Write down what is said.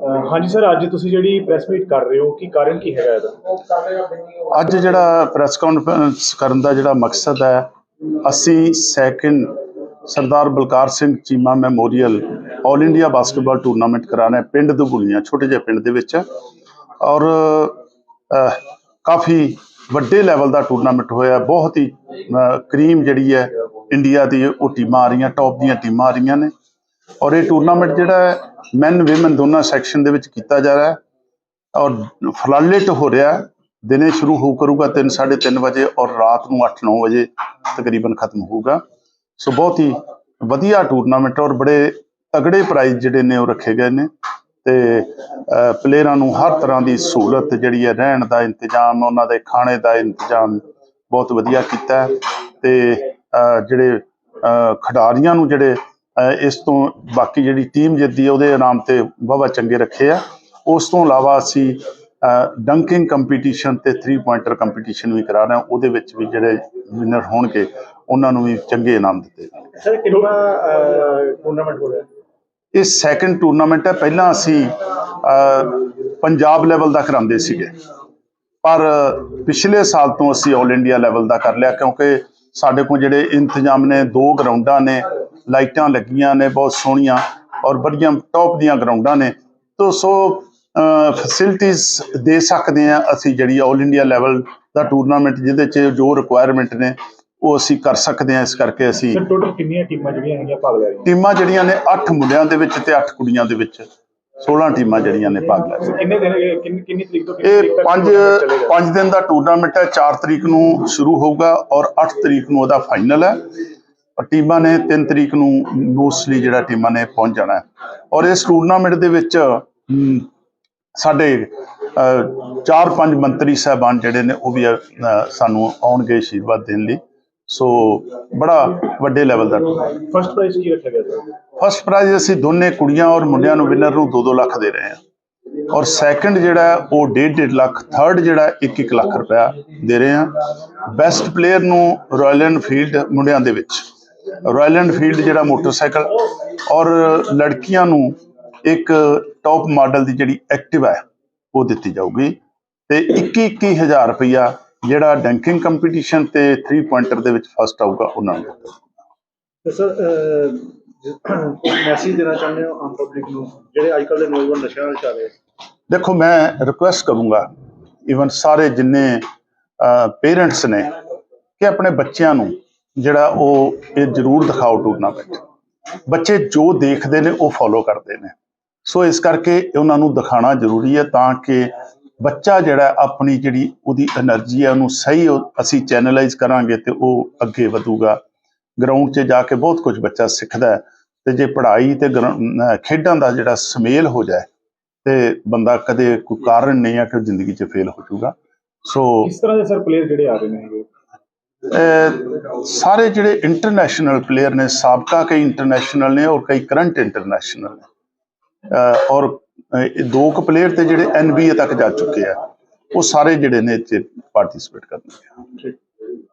ਹਾਂਜੀ ਸਰ, ਅੱਜ ਤੁਸੀਂ ਜਿਹੜੀ ਪ੍ਰੈਸ ਮੀਟ ਕਰ ਰਹੇ ਹੋ, ਕੀ ਕਾਰਨ ਕੀ ਹੈਗਾ ਇਹਦਾ? ਅੱਜ ਜਿਹੜਾ ਪ੍ਰੈਸ ਕਾਨਫਰੰਸ ਕਰਨ ਦਾ ਜਿਹੜਾ ਮਕਸਦ ਹੈ, ਅਸੀਂ second Sardar Balkar Singh Cheema memorial 올 India basketball tournament ਕਰਾਣਾ ਹੈ, ਪਿੰਡ ਦੁਗੁਲੀਆਂ, ਛੋਟੇ ਜਿਹੇ ਪਿੰਡ ਦੇ ਵਿੱਚ। ਔਰ ਕਾਫੀ ਵੱਡੇ ਲੈਵਲ ਦਾ ਟੂਰਨਾਮੈਂਟ ਹੋਇਆ ਬਹੁਤ ਹੀ ਕਰੀਮ ਜਿਹੜੀ ਹੈ ਇੰਡੀਆ ਦੀ ਉਹ ਟੀਮਾਂ ਆ ਰਹੀਆਂ ਟੌਪ ਦੀਆਂ ਟੀਮਾਂ ਆ ਰਹੀਆਂ ਨੇ। ਔਰ ਇਹ ਟੂਰਨਾਮੈਂਟ ਜਿਹੜਾ ਹੈ ਮੈਨ ਔਮਨ ਦੋਨਾਂ ਸੈਕਸ਼ਨ ਦੇ ਵਿੱਚ ਕੀਤਾ ਜਾ ਰਿਹਾ ਹੈ ਔਰ ਫਲਾਲੇਟ ਹੋ ਰਿਹਾ ਹੈ। ਦਿਨੇ ਸ਼ੁਰੂ ਹੋ ਕਰੂਗਾ 3 3:30 ਵਜੇ ਔਰ ਰਾਤ ਨੂੰ 8-9 ਵਜੇ ਤਕਰੀਬਨ ਖਤਮ ਹੋਊਗਾ ਸੋ ਬਹੁਤ ਹੀ ਵਧੀਆ ਟੂਰਨਾਮੈਂਟ ਔਰ ਬੜੇ ਤਗੜੇ ਪ੍ਰਾਈਜ਼ ਜਿਹੜੇ ਨੇ ਉਹ ਰੱਖੇ ਗਏ ਨੇ ਤੇ ਪਲੇਅਰਾਂ ਨੂੰ ਹਰ ਤਰ੍ਹਾਂ ਦੀ ਸਹੂਲਤ ਜਿਹੜੀ ਹੈ, ਰਹਿਣ ਦਾ ਇੰਤਜ਼ਾਮ, ਉਹਨਾਂ ਦੇ ਖਾਣੇ ਦਾ ਇੰਤਜ਼ਾਮ ਬਹੁਤ ਵਧੀਆ ਕੀਤਾ ਹੈ ਤੇ ਜਿਹੜੇ ਖਿਡਾਰੀਆਂ ਨੂੰ ਜਿਹੜੇ ਇਸ ਤੋਂ ਬਾਕੀ ਜਿਹੜੀ ਟੀਮ ਜਿੱਤਦੀ ਹੈ ਉਹਦੇ ਇਨਾਮ ਤੇ ਵਾਹਵਾ ਚੰਗੇ ਰੱਖੇ ਆ। ਉਸ ਤੋਂ ਇਲਾਵਾ ਅਸੀਂ ਡੰਕਿੰਗ ਕੰਪੀਟੀਸ਼ਨ ਤੇ 3 ਪੁਆਇੰਟਰ ਕੰਪੀਟੀਸ਼ਨ ਵੀ ਕਰਾ ਰਹੇ ਹਾਂ। ਉਹਦੇ ਵਿੱਚ ਵੀ ਜਿਹੜੇ ਵਿਨਰ ਹੋਣਗੇ ਉਹਨਾਂ ਨੂੰ ਵੀ ਚੰਗੇ ਇਨਾਮ ਦਿੱਤੇ ਜਾਣਗੇ। ਸਰ ਕਿੰਨਾ ਟੂਰਨਾਮੈਂਟ ਹੋ ਰਿਹਾ? ਇਹ ਸੈਕੰਡ ਟੂਰਨਾਮੈਂਟ ਹੈ। ਪਹਿਲਾਂ ਅਸੀਂ ਪੰਜਾਬ ਲੈਵਲ ਦਾ ਕਰਾਉਂਦੇ ਸੀਗੇ। ਪਰ ਪਿਛਲੇ ਸਾਲ ਤੋਂ ਅਸੀਂ 올 ਇੰਡੀਆ ਲੈਵਲ ਦਾ ਕਰ ਲਿਆ ਕਿਉਂਕਿ ਸਾਡੇ ਕੋਲ ਜਿਹੜੇ ਇੰਤਜ਼ਾਮ ਨੇ ਦੋ ਗਰਾਊਂਡਾਂ ਨੇ ਲਾਈਟਾਂ ਲੱਗੀਆਂ ਨੇ ਬਹੁਤ ਸੋਹਣੀਆਂ ਔਰ ਬੜੀਆਂ ਟੌਪ ਦੀਆਂ ਗਰਾਊਂਡਾਂ ਨੇ। ਤੋ ਸੋ ਫੈਸਿਲਿਟੀਆਂ ਦੇ ਸਕਦੇ ਆ ਅਸੀਂ ਜਿਹੜੀ 올 ਇੰਡੀਆ ਲੈਵਲ ਦਾ ਟੂਰਨਾਮੈਂਟ ਜਿਹਦੇ 'ਚ ਜੋ ਰਿਕੁਆਇਰਮੈਂਟ ਨੇ ਉਹ ਅਸੀਂ ਕਰ ਸਕਦੇ ਆ ਇਸ ਕਰਕੇ ਅਸੀਂ ਟੋਟਲ ਕਿੰਨੀਆਂ ਟੀਮਾਂ ਜਿਹੜੀਆਂ ਹੈਗੀਆਂ ਭਾਗ ਲੈ ਰਹੀਆਂ? ਟੀਮਾਂ ਜਿਹੜੀਆਂ ਨੇ 8 ਮੁੰਡਿਆਂ ਦੇ ਵਿੱਚ ਤੇ 8 ਕੁੜੀਆਂ ਦੇ ਵਿੱਚ। 16 ਟੀਮਾਂ ਜਿਹੜੀਆਂ ਨੇ ਭਾਗ ਲੈ ਰਹੀਆਂ। ਕਿੰਨੇ ਦਿਨ ਕਿੰਨੀ ਤਰੀਕ ਤੋਂ ਇਹ ਤਰੀਕ ਤੱਕ ਪੰਜ tournament ਚੱਲੇਗਾ? ਪੰਜ ਦਿਨ ਦਾ ਟੂਰਨਾਮੈਂਟ ਹੈ 4 ਤਰੀਕ ਨੂੰ ਸ਼ੁਰੂ ਹੋਊਗਾ ਔਰ 8 ਤਰੀਕ ਨੂੰ ਉਹਦਾ ਫਾਈਨਲ ਹੈ। ਟੀਮਾਂ ਨੇ 3 ਤਰੀਕ ਨੂੰ ਮੋਸਟਲੀ ਜਿਹੜਾ ਟੀਮਾਂ ਨੇ ਪਹੁੰਚ ਜਾਣਾ ਔਰ ਇਸ ਟੂਰਨਾਮੈਂਟ ਦੇ ਵਿੱਚ ਸਾਡੇ ਅ, ਚਾਰ ਪੰਜ ਮੰਤਰੀ ਸਾਹਿਬਾਨ ਜਿਹੜੇ ਨੇ ਉਹ ਵੀ ਸਾਨੂੰ ਆਉਣਗੇ ਆਸ਼ੀਰਵਾਦ ਦੇਣ ਲਈ। ਸੋ ਬੜਾ ਵੱਡੇ ਲੈਵਲ ਦਾ ਫਸਟ ਪ੍ਰਾਈਜ਼ ਕੀ ਰੱਖਿਆ ਗਿਆ ਫਸਟ ਪ੍ਰਾਈਜ਼ ਅਸੀਂ ਦੋਨੇ ਕੁੜੀਆਂ ਔਰ ਮੁੰਡਿਆਂ ਨੂੰ ਵਿਨਰ ਨੂੰ 2-2 ਲੱਖ ਦੇ ਰਹੇ ਹਾਂ। ਔਰ ਸੈਕੰਡ ਜਿਹੜਾ ਉਹ 1.5 ਲੱਖ ਥਰਡ ਜਿਹੜਾ 1-1 ਲੱਖ ਰੁਪਇਆ ਦੇ ਰਹੇ ਹਾਂ। ਬੈਸਟ ਪਲੇਅਰ ਨੂੰ ਰਾਇਲ ਐਨਫੀਲਡ ਮੁੰਡਿਆਂ ਦੇ ਵਿੱਚ। ਰਾਇਲ ਐਨਫੀਲਡ ਜਿਹੜਾ ਮੋਟਰਸਾਈਕਲ ਔਰ ਲੜਕੀਆਂ ਨੂੰ ਇੱਕ ਟੌਪ ਮਾਡਲ ਦੀ ਜਿਹੜੀ ਐਕਟਿਵ ਹੈ ਉਹ ਦਿੱਤੀ ਜਾਊਗੀ। ਤੇ 21-21000 ਰੁਪਇਆ ਜਿਹੜਾ ਡੰਕਿੰਗ ਕੰਪੀਟੀਸ਼ਨ ਤੇ 3 ਪੁਆਇੰਟਰ ਦੇ ਵਿੱਚ ਫਸਟ ਆਊਗਾ ਉਹਨਾਂ ਨੂੰ ਸਰ ਮੈਸੇਜ ਦੇਣਾ ਚਾਹੁੰਦੇ ਹੋ ਆਮ ਪਬਲਿਕ ਨੂੰ ਜਿਹੜੇ ਅੱਜ ਕੱਲ੍ਹ ਦੇ ਨੌਜਵਾਨ ਨਸ਼ਿਆਂ ਵਿੱਚ ਆ ਰਹੇ ਦੇਖੋ ਮੈਂ ਰਿਕੁਐਸਟ ਕਰੂੰਗਾ ਇਵਨ ਸਾਰੇ ਜਿੰਨੇ ਪੇਰੈਂਟਸ ਨੇ ਕਿ ਆਪਣੇ ਬੱਚਿਆਂ ਨੂੰ ਜਿਹੜਾ ਉਹ ਇਹ ਜ਼ਰੂਰ ਦਿਖਾਓ ਟੂਰਨਾਮੈਂਟ ਬੱਚੇ ਜੋ ਦੇਖਦੇ ਨੇ, ਉਹ ਫੋਲੋ ਕਰਦੇ ਨੇ। ਸੋ ਇਸ ਕਰਕੇ ਉਹਨਾਂ ਨੂੰ ਦਿਖਾਣਾ ਜ਼ਰੂਰੀ ਹੈ ਤਾਂ ਕਿ ਬੱਚਾ ਜਿਹੜਾ ਆਪਣੀ ਜਿਹੜੀ ਉਹਦੀ એનર્ਜੀ ਹੈ ਉਹਨੂੰ ਸਹੀ ਅਸੀਂ ਚੈਨਲਾਈਜ਼ ਕਰਾਂਗੇ ਤੇ ਉਹ ਅੱਗੇ ਵਧੂਗਾ। ਗਰਾਊਂਡ 'ਚ ਜਾ ਕੇ ਬਹੁਤ ਕੁਝ ਬੱਚਾ ਸਿੱਖਦਾ ਹੈ ਤੇ ਜੇ ਪੜ੍ਹਾਈ ਤੇ ਖੇਡਾਂ ਦਾ ਜਿਹੜਾ ਸਮੇਲ ਹੋ ਜਾਏ ਤੇ ਬੰਦਾ ਕਦੇ ਕੋਈ ਕਾਰਨ ਨਹੀਂ ਆ ਕਿ ਜ਼ਿੰਦਗੀ 'ਚ ਫੇਲ ਹੋ ਜਾਊਗਾ। ਸੋ ਇਸ ਤਰ੍ਹਾਂ ਦੇ ਸਰ ਪਲੇਅਰ ਜਿਹੜੇ ਆ ਰਹੇ ਨੇ ਸਾਰੇ ਜਿਹੜੇ ਇੰਟਰਨੈਸ਼ਨਲ ਪਲੇਅਰ ਨੇ, ਸਾਬਕਾ ਕਈ ਇੰਟਰਨੈਸ਼ਨਲ ਨੇ ਔਰ ਕਈ ਕਰੰਟ ਇੰਟਰਨੈਸ਼ਨਲ ਨੇ। ਔਰ ਇਹ ਦੋ ਕੁ ਪਲੇਅਰ ਤੇ ਜਿਹੜੇ ਐਨਬੀਏ ਤੱਕ ਜਾ ਚੁੱਕੇ ਆ, ਉਹ ਸਾਰੇ ਜਿਹੜੇ ਨੇ ਇੱਥੇ ਪਾਰਟਿਸਿਪੇਟ ਕਰਨਗੇ। ਠੀਕ।